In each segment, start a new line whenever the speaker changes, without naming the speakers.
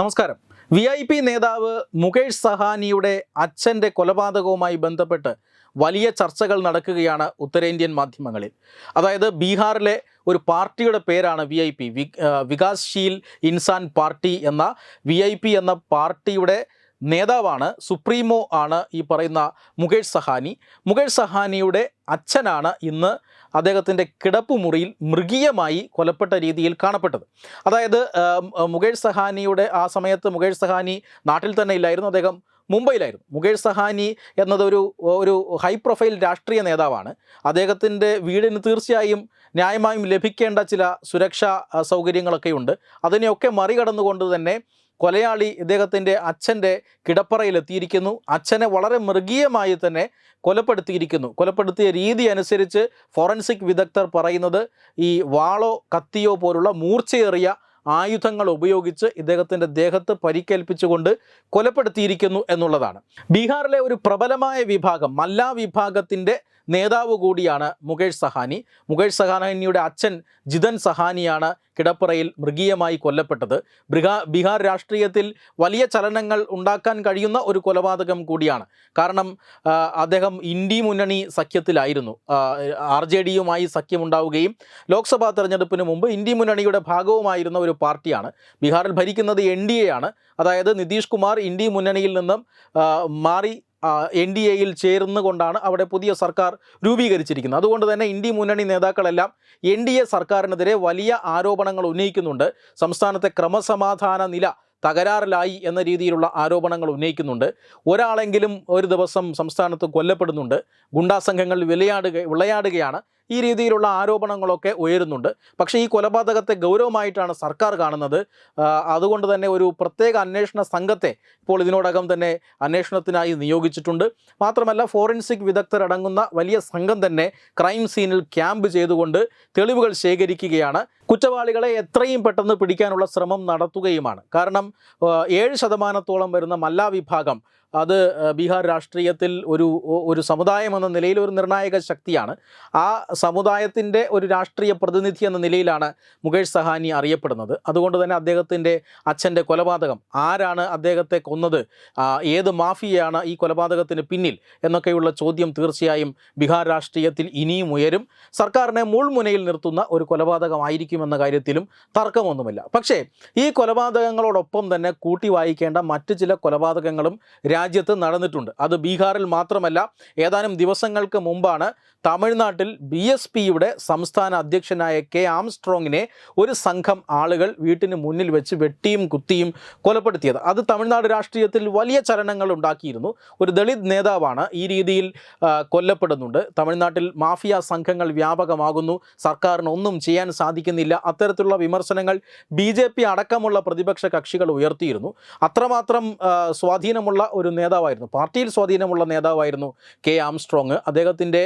നമസ്കാരം V I P നേതാവ് മുകേഷ് സഹാനിയുടെ അച്ഛൻ്റെ കൊലപാതകവുമായി ബന്ധപ്പെട്ട് വലിയ ചർച്ചകൾ നടക്കുകയാണ് ഉത്തരേന്ത്യൻ മാധ്യമങ്ങളിൽ അതായത് ബീഹാറിലെ ഒരു പാർട്ടിയുടെ പേരാണ് V I P Vikassheel Insaan party എന്ന വി ഐ പി എന്ന പാർട്ടിയുടെ നേതാവാണ് സുപ്രീമോ ആണ് ഈ പറയുന്ന മുകേഷ് സഹാനി മുകേഷ് സഹാനിയുടെ അച്ഛനാണ് ഇന്ന് അദ്ദേഹത്തിൻ്റെ കിടപ്പുമുറിയിൽ മൃഗീയമായി കൊലപ്പെട്ട രീതിയിൽ കാണപ്പെട്ടത് അതായത് മുകേഷ് സഹാനിയുടെ ആ സമയത്ത് മുകേഷ് സഹാനി നാട്ടിൽ തന്നെ ഇല്ലായിരുന്നു അദ്ദേഹം മുംബൈയിലായിരുന്നു മുകേഷ് സഹാനി എന്നതൊരു ഒരു ഹൈ പ്രൊഫൈൽ രാഷ്ട്രീയ നേതാവാണ് അദ്ദേഹത്തിൻ്റെ വീടിന് തീർച്ചയായും ന്യായമായും ലഭിക്കേണ്ട ചില സുരക്ഷാ സൗകര്യങ്ങളൊക്കെയുണ്ട് ഉണ്ട് അതിനെയൊക്കെ മറികടന്നുകൊണ്ട് തന്നെ കൊലയാളി ഇദ്ദേഹത്തിൻ്റെ അച്ഛൻ്റെ കിടപ്പറയിലെത്തിയിരിക്കുന്നു അച്ഛനെ വളരെ മൃഗീയമായി തന്നെ കൊലപ്പെടുത്തിയിരിക്കുന്നു കൊലപ്പെടുത്തിയ രീതി അനുസരിച്ച് ഫോറൻസിക് വിദഗ്ധർ പറയുന്നത് ഈ വാളോ കത്തിയോ പോലുള്ള മൂർച്ചയേറിയ ആയുധങ്ങൾ ഉപയോഗിച്ച് ഇദ്ദേഹത്തിൻ്റെ ദേഹത്ത് പരിക്കേൽപ്പിച്ചുകൊണ്ട് കൊലപ്പെടുത്തിയിരിക്കുന്നു എന്നുള്ളതാണ് ബീഹാറിലെ ഒരു പ്രബലമായ വിഭാഗം മല്ല വിഭാഗത്തിൻ്റെ നേതാവ് കൂടിയാണ് മുകേഷ് സഹാനി മുകേഷ് സഹാനിയുടെ അച്ഛൻ ജിതൻ സഹാനിയാണ് കിടപ്പറയിൽ മൃഗീയമായി കൊല്ലപ്പെട്ടത് ബീഹാർ രാഷ്ട്രീയത്തിൽ വലിയ ചലനങ്ങൾ ഉണ്ടാക്കാൻ കഴിയുന്ന ഒരു കൊലപാതകം കൂടിയാണ് കാരണം അദ്ദേഹം ഇന്ത്യ മുന്നണി സഖ്യത്തിലായിരുന്നു ആർ ജെ ഡിയുമായി സഖ്യമുണ്ടാവുകയും ലോക്സഭാ തെരഞ്ഞെടുപ്പിന് മുമ്പ് ഇന്ത്യ മുന്നണിയുടെ ഭാഗവുമായിരുന്ന ഒരു പാർട്ടിയാണ് ബീഹാറിൽ ഭരിക്കുന്നത് എൻ ഡി എ ആണ് അതായത് നിതീഷ് കുമാർ ഇന്ത്യ മുന്നണിയിൽ നിന്നും മാറി എൻ ഡി എയിൽ ചേർന്നുകൊണ്ടാണ് അവിടെ പുതിയ സർക്കാർ രൂപീകരിച്ചിരിക്കുന്നത് അതുകൊണ്ട് തന്നെ ഇന്ത്യ മുന്നണി നേതാക്കളെല്ലാം എൻ ഡി എ സർക്കാരിനെതിരെ വലിയ ആരോപണങ്ങൾ ഉന്നയിക്കുന്നുണ്ട് സംസ്ഥാനത്തെ ക്രമസമാധാന നില തകരാറിലായി എന്ന രീതിയിലുള്ള ആരോപണങ്ങൾ ഉന്നയിക്കുന്നുണ്ട് ഒരാളെങ്കിലും ഒരു ദിവസം സംസ്ഥാനത്ത് കൊല്ലപ്പെടുന്നുണ്ട് ഗുണ്ടാസംഘങ്ങൾ വിളയാടുക വിളയാടുകയാണ് ഈ രീതിയിലുള്ള ആരോപണങ്ങളൊക്കെ ഉയരുന്നുണ്ട് പക്ഷേ ഈ കൊലപാതകത്തെ ഗൗരവമായിട്ടാണ് സർക്കാർ കാണുന്നത് അതുകൊണ്ട് തന്നെ ഒരു പ്രത്യേക അന്വേഷണ സംഘത്തെ ഇപ്പോൾ ഇതിനോടകം തന്നെ അന്വേഷണത്തിനായി നിയോഗിച്ചിട്ടുണ്ട് മാത്രമല്ല ഫോറൻസിക് വിദഗ്ധരടങ്ങുന്ന വലിയ സംഘം തന്നെ ക്രൈം സീനിൽ ക്യാമ്പ് ചെയ്തുകൊണ്ട് തെളിവുകൾ ശേഖരിക്കുകയാണ് കുറ്റവാളികളെ എത്രയും പെട്ടെന്ന് പിടിക്കാനുള്ള ശ്രമം നടത്തുകയുമാണ് കാരണം ഏഴ് ശതമാനത്തോളം വരുന്ന മല്ലാ വിഭാഗം അത് ബീഹാർ രാഷ്ട്രീയത്തിൽ ഒരു ഒരു സമുദായം എന്ന നിലയിൽ ഒരു നിർണായക ശക്തിയാണ് ആ സമുദായത്തിൻ്റെ ഒരു രാഷ്ട്രീയ പ്രതിനിധി എന്ന നിലയിലാണ് മുകേഷ് സഹാനി അറിയപ്പെടുന്നത് അതുകൊണ്ട് തന്നെ അദ്ദേഹത്തിൻ്റെ അച്ഛൻ്റെ കൊലപാതകം ആരാണ് അദ്ദേഹത്തെ കൊന്നത് ഏത് മാഫിയയാണ് ഈ കൊലപാതകത്തിന് പിന്നിൽ എന്നൊക്കെയുള്ള ചോദ്യം തീർച്ചയായും ബീഹാർ രാഷ്ട്രീയത്തിൽ ഇനിയും ഉയരും സർക്കാരിനെ മുൾമുനയിൽ നിർത്തുന്ന ഒരു കൊലപാതകമായിരിക്കുമെന്ന കാര്യത്തിലും തർക്കമൊന്നുമില്ല പക്ഷേ ഈ കൊലപാതകങ്ങളോടൊപ്പം തന്നെ കൂട്ടി വായിക്കേണ്ട മറ്റ് ചില കൊലപാതകങ്ങളും രാജ്യത്ത് നടന്നിട്ടുണ്ട് അത് ബീഹാറിൽ മാത്രമല്ല ഏതാനും ദിവസങ്ങൾക്ക് മുമ്പാണ് തമിഴ്നാട്ടിൽ ബി എസ് പിയുടെ സംസ്ഥാന അധ്യക്ഷനായ കെ ആംസ്ട്രോങ്ങിനെ ഒരു സംഘം ആളുകൾ വീട്ടിന് മുന്നിൽ വെച്ച് വെട്ടിയും കുത്തിയും കൊലപ്പെടുത്തിയത് അത് തമിഴ്നാട് രാഷ്ട്രീയത്തിൽ വലിയ ചലനങ്ങൾ ഉണ്ടാക്കിയിരുന്നു ഒരു ദളിത് നേതാവാണ് ഈ രീതിയിൽ കൊല്ലപ്പെടുന്നുണ്ട് തമിഴ്നാട്ടിൽ മാഫിയ സംഘങ്ങൾ വ്യാപകമാകുന്നു സർക്കാരിന് ഒന്നും ചെയ്യാൻ സാധിക്കുന്നില്ല അത്തരത്തിലുള്ള വിമർശനങ്ങൾ ബി അടക്കമുള്ള പ്രതിപക്ഷ കക്ഷികൾ ഉയർത്തിയിരുന്നു അത്രമാത്രം സ്വാധീനമുള്ള ഒരു നേതാവായിരുന്നു പാർട്ടിയിൽ സ്വാധീനമുള്ള നേതാവായിരുന്നു കെ ആംസ്ട്രോങ് അദ്ദേഹത്തിൻ്റെ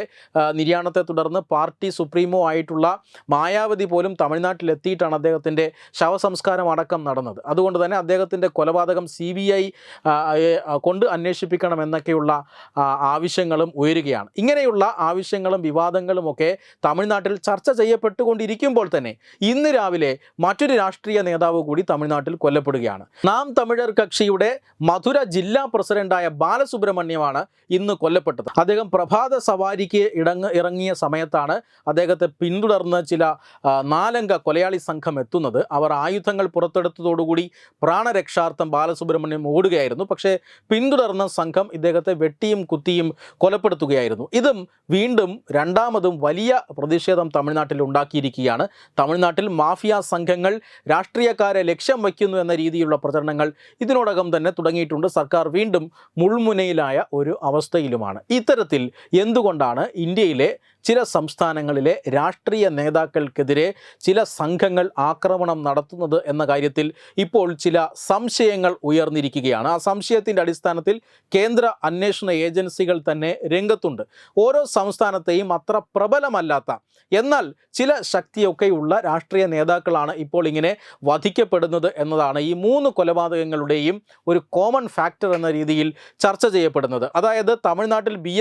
നിര്യാണത്തെ തുടർന്ന് പാർട്ടി സുപ്രീമോ ആയിട്ടുള്ള മായാവതി പോലും തമിഴ്നാട്ടിലെത്തിയിട്ടാണ് അദ്ദേഹത്തിൻ്റെ ശവസംസ്കാരം അടക്കം നടന്നത് അതുകൊണ്ട് തന്നെ അദ്ദേഹത്തിൻ്റെ കൊലപാതകം സി ബി ഐ കൊണ്ട് അന്വേഷിപ്പിക്കണം എന്നൊക്കെയുള്ള ആവശ്യങ്ങളും ഉയരുകയാണ് ഇങ്ങനെയുള്ള ആവശ്യങ്ങളും വിവാദങ്ങളും ഒക്കെ തമിഴ്നാട്ടിൽ ചർച്ച ചെയ്യപ്പെട്ടുകൊണ്ടിരിക്കുമ്പോൾ തന്നെ ഇന്ന് രാവിലെ മറ്റൊരു രാഷ്ട്രീയ നേതാവ് കൂടി തമിഴ്നാട്ടിൽ കൊല്ലപ്പെടുകയാണ് നാം തമിഴർ കക്ഷിയുടെ മധുര ജില്ലാ പ്രസിഡന്റ് പ്രസിഡന്റായ ബാലസുബ്രഹ്മണ്യമാണ് ഇന്ന് കൊല്ലപ്പെട്ടത് അദ്ദേഹം പ്രഭാത സവാരിക്ക് ഇടങ്ങ് ഇറങ്ങിയ സമയത്താണ് അദ്ദേഹത്തെ പിന്തുടർന്ന് ചില നാലംഗ കൊലയാളി സംഘം എത്തുന്നത് അവർ ആയുധങ്ങൾ പുറത്തെടുത്തതോടുകൂടി പ്രാണരക്ഷാർത്ഥം ബാലസുബ്രഹ്മണ്യം ഓടുകയായിരുന്നു പക്ഷേ പിന്തുടർന്ന സംഘം ഇദ്ദേഹത്തെ വെട്ടിയും കുത്തിയും കൊലപ്പെടുത്തുകയായിരുന്നു ഇതും വീണ്ടും രണ്ടാമതും വലിയ പ്രതിഷേധം തമിഴ്നാട്ടിൽ ഉണ്ടാക്കിയിരിക്കുകയാണ് തമിഴ്നാട്ടിൽ മാഫിയ സംഘങ്ങൾ രാഷ്ട്രീയക്കാരെ ലക്ഷ്യം വയ്ക്കുന്നു എന്ന രീതിയിലുള്ള പ്രചരണങ്ങൾ ഇതിനോടകം തന്നെ തുടങ്ങിയിട്ടുണ്ട് സർക്കാർ വീണ്ടും മുൾമുനയിലായ ഒരു അവസ്ഥയിലുമാണ് ഇത്തരത്തിൽ എന്തുകൊണ്ടാണ് ഇന്ത്യയിലെ ചില സംസ്ഥാനങ്ങളിലെ രാഷ്ട്രീയ നേതാക്കൾക്കെതിരെ ചില സംഘങ്ങൾ ആക്രമണം നടത്തുന്നത് എന്ന കാര്യത്തിൽ ഇപ്പോൾ ചില സംശയങ്ങൾ ഉയർന്നിരിക്കുകയാണ് ആ സംശയത്തിൻ്റെ അടിസ്ഥാനത്തിൽ കേന്ദ്ര അന്വേഷണ ഏജൻസികൾ തന്നെ രംഗത്തുണ്ട് ഓരോ സംസ്ഥാനത്തെയും അത്ര പ്രബലമല്ലാത്ത എന്നാൽ ചില ശക്തിയൊക്കെയുള്ള രാഷ്ട്രീയ നേതാക്കളാണ് ഇപ്പോൾ ഇങ്ങനെ വധിക്കപ്പെടുന്നത് എന്നതാണ് ഈ മൂന്ന് കൊലപാതകങ്ങളുടെയും ഒരു കോമൺ ഫാക്ടർ എന്ന രീതിയിൽ ചർച്ച ചെയ്യപ്പെടുന്നത് അതായത് തമിഴ്നാട്ടിൽ ബി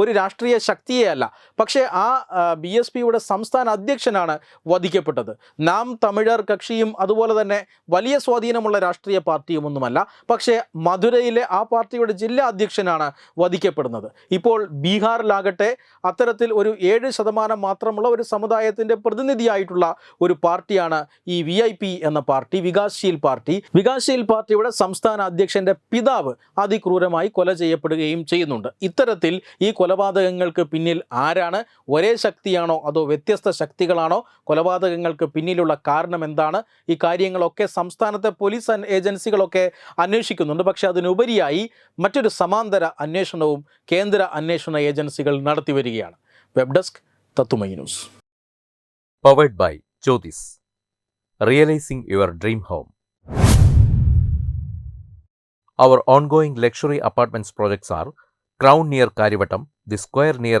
ഒരു രാഷ്ട്രീയ ശക്തിയെ അല്ല പക്ഷേ ആ ബി എസ് പിയുടെ സംസ്ഥാന അധ്യക്ഷനാണ് വധിക്കപ്പെട്ടത് നാം തമിഴർ കക്ഷിയും അതുപോലെ തന്നെ വലിയ സ്വാധീനമുള്ള രാഷ്ട്രീയ പാർട്ടിയും ഒന്നുമല്ല പക്ഷേ മധുരയിലെ ആ പാർട്ടിയുടെ ജില്ലാ അധ്യക്ഷനാണ് വധിക്കപ്പെടുന്നത് ഇപ്പോൾ ബീഹാറിലാകട്ടെ അത്തരത്തിൽ ഒരു ഏഴ് ശതമാനം മാത്രമുള്ള ഒരു സമുദായത്തിൻ്റെ പ്രതിനിധിയായിട്ടുള്ള ഒരു പാർട്ടിയാണ് ഈ വി ഐ പി എന്ന പാർട്ടി വികാസ്ശീൽ പാർട്ടി വികാസ്ശീൽ പാർട്ടിയുടെ സംസ്ഥാന അധ്യക്ഷൻ്റെ പിതാവ് അതിക്രൂരമായി കൊല ചെയ്യപ്പെടുകയും ചെയ്യുന്നുണ്ട് ഇത്തരത്തിൽ ഈ കൊലപാതകങ്ങൾക്ക് പിന്നിൽ ആരാണ് ഒരേ ശക്തിയാണോ അതോ വ്യത്യസ്ത ശക്തികളാണോ കൊലപാതകങ്ങൾക്ക് പിന്നിലുള്ള കാരണം എന്താണ് ഈ കാര്യങ്ങളൊക്കെ സംസ്ഥാനത്തെ പോലീസ് ഏജൻസികളൊക്കെ അന്വേഷിക്കുന്നുണ്ട് പക്ഷേ അതിനുപരിയായി മറ്റൊരു സമാന്തര അന്വേഷണവും കേന്ദ്ര അന്വേഷണ ഏജൻസികൾ നടത്തി വരികയാണ് വെബ് ഡെസ്ക് തത്തുമൈ news
powered by Jyothis realising your dream home Our ongoing luxury apartments projects are Crown near Kariavattom The Square near